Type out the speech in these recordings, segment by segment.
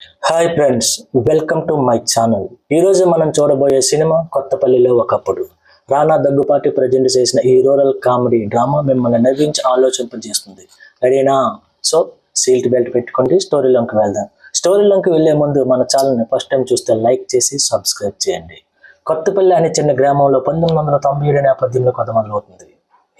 Hi friends welcome to my channel ఈరోజు మనం చూడబోయే సినిమా కొత్తపల్లిలో ఒకప్పుడు. రానా దగ్గుపాటి ప్రజెంట్ చేసిన ఈ రూరల్ కామెడీ డ్రామా మిమ్మల్ని నవ్వించి ఆలోచింపజేస్తుంది రెడీనా సో సీట్ బెల్ట్ పెట్టుకోండి స్టోరీలోకి వెళ్దాం. స్టోరీలోకి వెళ్ళే ముందు మన ఛానల్ని ఫస్ట్ టైం చూస్తే లైక్ చేసి సబ్స్క్రైబ్ చేయండి. కొత్తపల్లి అనే చిన్న గ్రామంలో పంతొమ్మిది వందల తొంభై ఏడు నేపథ్యంలో కొత్త మొదలవుతుంది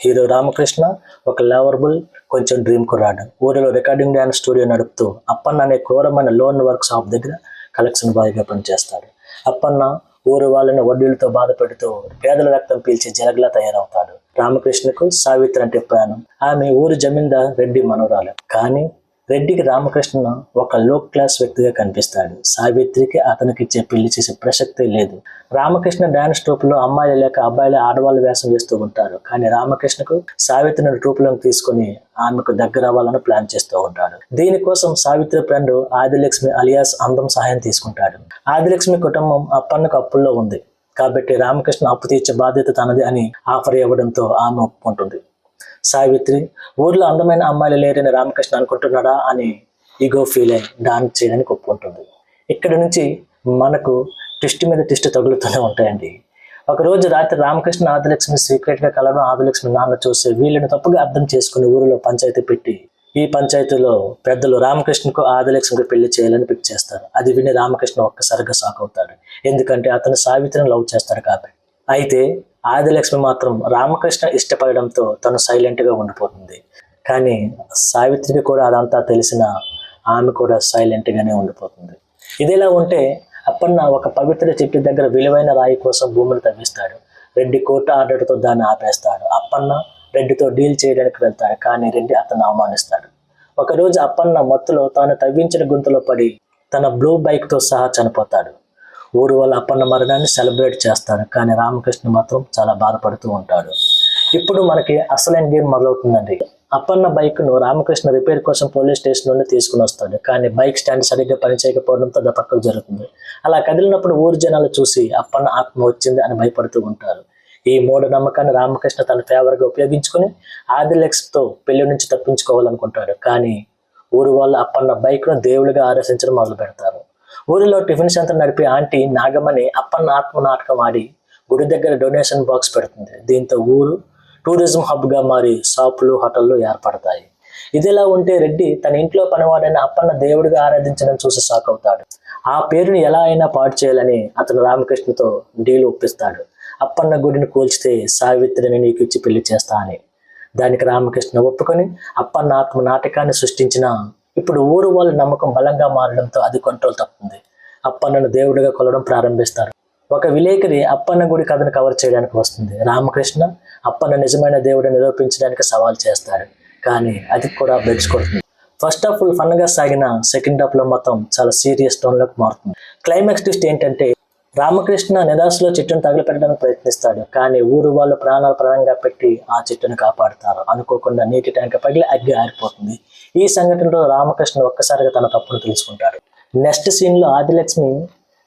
హీరో రామకృష్ణ ఒక లవర్బుల్ కొంచెం డ్రీమ్ కుర్రాడు. ఊరిలో రికార్డింగ్ డ్యాన్స్ స్టూడియో నడుపుతూ అప్పన్న అనే క్రూరమైన లోన్ వర్క్ షాప్ దగ్గర కలెక్షన్ బాయ్గా పనిచేస్తాడు. అప్పన్న ఊరు వాళ్ళని వడ్డీలతో బాధ పెడుతూ పేదల రక్తం పీల్చి జలగలా తయారవుతాడు. రామకృష్ణకు సావిత్రి అంటే ప్రాణం. ఆమె ఊరు జమీందార్ రెడ్డి మనోరాలు కానీ రెడ్డికి రామకృష్ణ ఒక లో క్లాస్ వ్యక్తిగా కనిపిస్తాడు. సావిత్రికి అతనికి ఇచ్చే పెళ్ళి చేసే ప్రసక్తే లేదు. రామకృష్ణ డాన్స్ ట్రూప్లో అమ్మాయిలు లేక అబ్బాయిలు ఆడవాళ్ళు వేషం వేస్తూ ఉంటారు. కానీ రామకృష్ణకు సావిత్రిని ట్రూప్లోకి తీసుకొని ఆమెకు దగ్గర అవ్వాలని ప్లాన్ చేస్తూ ఉంటాడు. దీనికోసం సావిత్రి ఫ్రెండ్ ఆదిలక్ష్మి అలియాస్ అందం సహాయం తీసుకుంటాడు. ఆదిలక్ష్మి కుటుంబం అప్పన్నకు అప్పుల్లో ఉంది. కాబట్టి రామకృష్ణ అప్పు తీర్చే బాధ్యత తనది అని ఆఫర్ ఇవ్వడంతో ఆమె ఒప్పుకుంటుంది. సావిత్రి ఊర్లో అందమైన అమ్మాయిలు లేరని రామకృష్ణ అనుకుంటున్నాడా? అని ఈగో ఫీల్ అయి డాన్స్ చేయడానికి ఒప్పుకుంటుంది. ఇక్కడ నుంచి మనకు ట్విస్ట్ మీద ట్విస్ట్ తగులుతూనే ఉంటాయండి. ఒకరోజు రాత్రి రామకృష్ణ ఆదిలక్ష్మి సీక్రెట్గా కలవడం ఆదిలక్ష్మి నాన్న చూసి వీళ్ళని తప్పుగా అర్థం చేసుకుని ఊరిలో పంచాయతీ పెట్టి ఈ పంచాయతీలో పెద్దలు రామకృష్ణకు ఆదిలక్ష్మికి పెళ్ళి చేయాలని పిక్ చేస్తారు. అది విని రామకృష్ణ ఒక్కసారిగా షాక్ అవుతాడు. ఎందుకంటే అతను సావిత్రిని లవ్ చేస్తాడు కాబట్టి. అయితే ఆదిలక్ష్మి మాత్రం రామకృష్ణ ఇష్టపడడంతో తను సైలెంట్గా ఉండిపోతుంది. కానీ సావిత్రికి కూడా అదంతా తెలిసిన ఆమె కూడా సైలెంట్గానే ఉండిపోతుంది. ఇదిలా ఉంటే అప్పన్న ఒక పవిత్ర చెట్టు దగ్గర విలువైన రాయి కోసం భూమిని తవ్విస్తాడు. రెడ్డి కోర్టు ఆర్డర్తో దాన్ని ఆపేస్తాడు. అప్పన్న రెడ్డితో డీల్ చేయడానికి వెళ్తాడు. కానీ రెడ్డి అతను అవమానిస్తాడు. ఒకరోజు అప్పన్న మత్తులో తాను తవ్వించిన గుంతలో పడి తన బ్లూ బైక్తో సహా చనిపోతాడు. ఊరు వాళ్ళ అప్పన్న మరణాన్ని సెలబ్రేట్ చేస్తారు. కానీ రామకృష్ణ మాత్రం చాలా బాధపడుతూ ఉంటాడు. ఇప్పుడు మనకి అసలైన గేమ్ మొదలవుతుందండి. అప్పన్న బైక్ను రామకృష్ణ రిపేర్ కోసం పోలీస్ స్టేషన్ నుండి తీసుకుని వస్తాడు. కానీ బైక్ స్టాండ్ సరిగ్గా పనిచేయకపోవడంతో అది పక్కకు జరుగుతుంది. అలా కదిలినప్పుడు ఊరు జనాలు చూసి అప్పన్న ఆత్మ వచ్చింది అని భయపడుతూ ఉంటారు. ఈ మూఢ నమ్మకాన్ని రామకృష్ణ తన ఫేవర్గా ఉపయోగించుకుని ఆదిలక్ష్తో పెళ్ళి నుంచి తప్పించుకోవాలనుకుంటాడు. కానీ ఊరు వాళ్ళు అప్పన్న బైక్ను దేవుడిగా ఆరాధించడం మొదలు పెడతారు ఊరిలో టిఫిన్ సెంటర్ నడిపే ఆంటీ నాగమణి అప్పన్న ఆత్మ నాటకం ఆడి గుడి దగ్గర డొనేషన్ బాక్స్ పెడుతుంది. దీంతో ఊరు టూరిజం హబ్గా మారి షాపులు హోటళ్ళు ఏర్పడతాయి. ఇదిలా ఉంటే రెడ్డి తన ఇంట్లో పనివాడైన అప్పన్న దేవుడిగా ఆరాధించడం చూసి షాక్ అవుతాడు. ఆ పేరుని ఎలా అయినా పాడు చేయాలని అతను రామకృష్ణతో డీల్ ఒప్పిస్తాడు. అప్పన్న గుడిని కూల్చితే సావిత్రిని నీకు ఇచ్చి పెళ్ళి చేస్తా అని. దానికి రామకృష్ణ ఒప్పుకొని అప్పన్న ఆత్మ నాటకాన్ని సృష్టించిన ఇప్పుడు ఊరు వాళ్ళ నమ్మకం బలంగా మారడంతో అది కంట్రోల్ తప్పుతుంది అప్పన్నను దేవుడిగా కొలవడం ప్రారంభిస్తారు. ఒక విలేకరి అప్పన్న గుడి కథను కవర్ చేయడానికి వస్తుంది. రామకృష్ణ అప్పన్న నిజమైన దేవుడిని నిరూపించడానికి సవాల్ చేస్తాడు. కానీ అది కూడా బెడ్స్ కొడుతుంది ఫస్ట్ హాఫ్ ఫుల్ ఫన్గా సాగిన సెకండ్ హాఫ్లో మొత్తం చాలా సీరియస్ టోన్లోకి మారుతుంది. క్లైమాక్స్ ట్విస్ట్ ఏంటంటే రామకృష్ణ నిరాశలో చెట్టును తగలపెట్టడానికి ప్రయత్నిస్తాడు. కానీ ఊరు వాళ్ళు ప్రాణాలు ప్రాణంగా పెట్టి ఆ చెట్టును కాపాడుతారు. అనుకోకుండా నీటి ట్యాంక్ పగిలి అగ్గి ఆరిపోతుంది. ఈ సంఘటనలో రామకృష్ణ ఒక్కసారిగా తన తప్పును తెలుసుకుంటాడు. నెక్స్ట్ సీన్లో ఆదిలక్ష్మి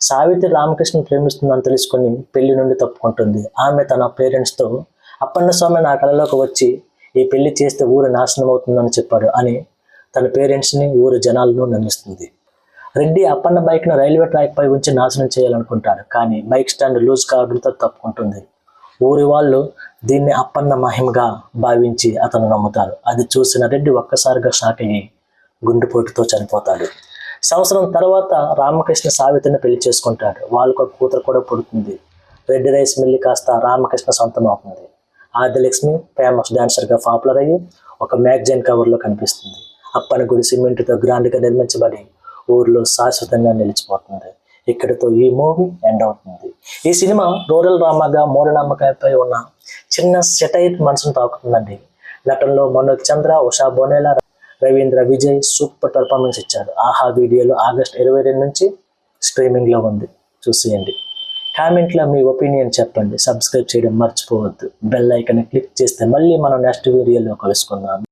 సావిత్రి రామకృష్ణ ప్రేమిస్తుందని తెలుసుకొని పెళ్ళి నుండి తప్పుకుంటుంది. ఆమె తన పేరెంట్స్తో అప్పన్నస్వామి అప్పన్న స్వామి నా కళలోకి వచ్చి ఈ పెళ్ళి చేస్తే ఊరు నాశనం అవుతుందని చెప్పాడు అని తన పేరెంట్స్ని ఊరు జనాలను నమ్మిస్తుంది రెడ్డి అప్పన్న బైక్ను రైల్వే ట్రాక్పై ఉంచి నాశనం చేయాలనుకుంటాడు. కానీ బైక్ స్టాండ్ లూజ్ కావడంతో తప్పుకుంటుంది. ఊరి వాళ్ళు దీన్ని అప్పన్న మహిమగా భావించి అతను నమ్ముతారు. అది చూసిన రెడ్డి ఒక్కసారిగా షాక్ అయ్యి గుండెపోటుతో చనిపోతాడు. సంవత్సరం తర్వాత రామకృష్ణ సావిత్రిని పెళ్ళి చేసుకుంటాడు. వాళ్ళకు ఒక కూతురు కూడా పుడుతుంది. రెడ్డి రైస్ మిల్లి కాస్త రామకృష్ణ సొంతం అవుతుంది. ఆదిలక్ష్మి ఫేమస్ డాన్సర్గా పాపులర్ అయ్యి ఒక మ్యాగజైన్ కవర్లో కనిపిస్తుంది. అప్పన గుడి సిమెంట్తో గ్రాండ్గా నిర్మించబడి ఊర్లో శాశ్వతంగా నిలిచిపోతుంది. ఇక్కడితో ఈ మూవీ ఎండ్ అవుతుంది. ఈ సినిమా రూరల్ డ్రామాగా మూఢనమ్మకంపై ఉన్న చిన్న సెటైట్ మనసును తాకుతుందండి. నటనలో మనోజ్ చంద్ర ఉషా బోనేలా రవీంద్ర విజయ్ సూపర్ పర్ఫార్మెన్స్ ఇచ్చారు. ఆహా వీడియోలో ఆగస్ట్ ఇరవై రెండు నుంచి స్ట్రీమింగ్లో ఉంది. చూసేయండి. కామెంట్లో మీ ఒపీనియన్ చెప్పండి. సబ్స్క్రైబ్ చేయడం మర్చిపోవద్దు. బెల్ ఐకన్ క్లిక్ చేస్తే మళ్ళీ మనం నెక్స్ట్ వీడియోలో కలుసుకుందాం.